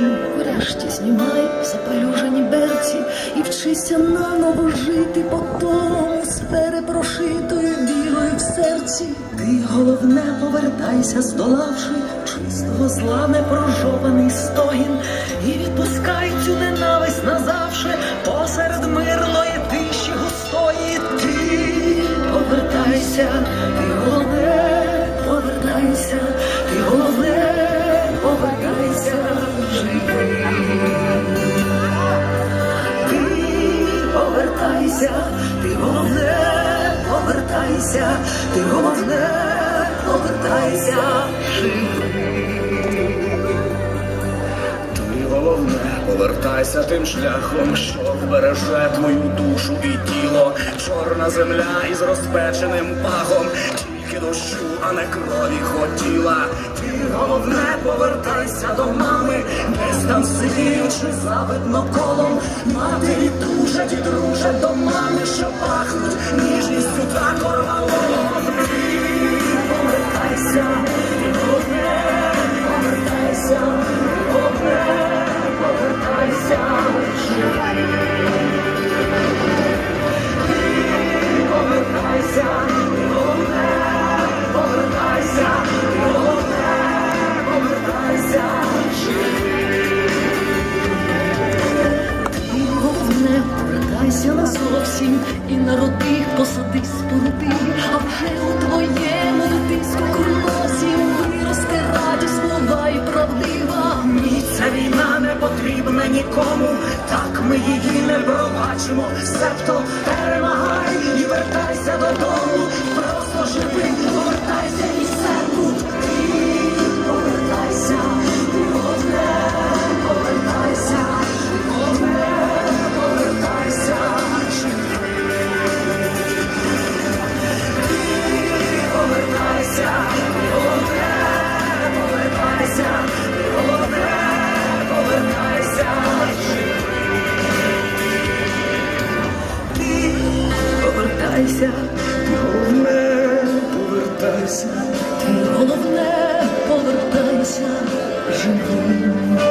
дому, врешті знімай запалюжені берці і вчися наново жити по тому з перепрошитою вірою в серці. Ти головне повертайся, здолавши чистого зла, непрожований стогін, і відпускай цю ненависть назавше посеред мирної тиші густої. Ти повертайся. ти повертайся, ти головне, повертайся, ти головне, повертайся, живи. Ти головне, повертайся тим шляхом, що вбереже твою душу і тіло. Чорна земля із розпеченим пахом, тільки дощу, а не крові хотіла. Ти головне, повертайся до мами, десь там сидіючи завидно колом. Матері дуже і друже до мами, що пахнуть ніжністю та корвалом. Повертайся, і народи, посади споруди, а вже у твоєму дитинську курносі виросте радість нова і правдива. Ні, ця війна не потрібна нікому, так ми її не пробачимо. Себто перемагай і вертайся Повертайся, ти головне, повертайся. ти головне, повертайся, живий.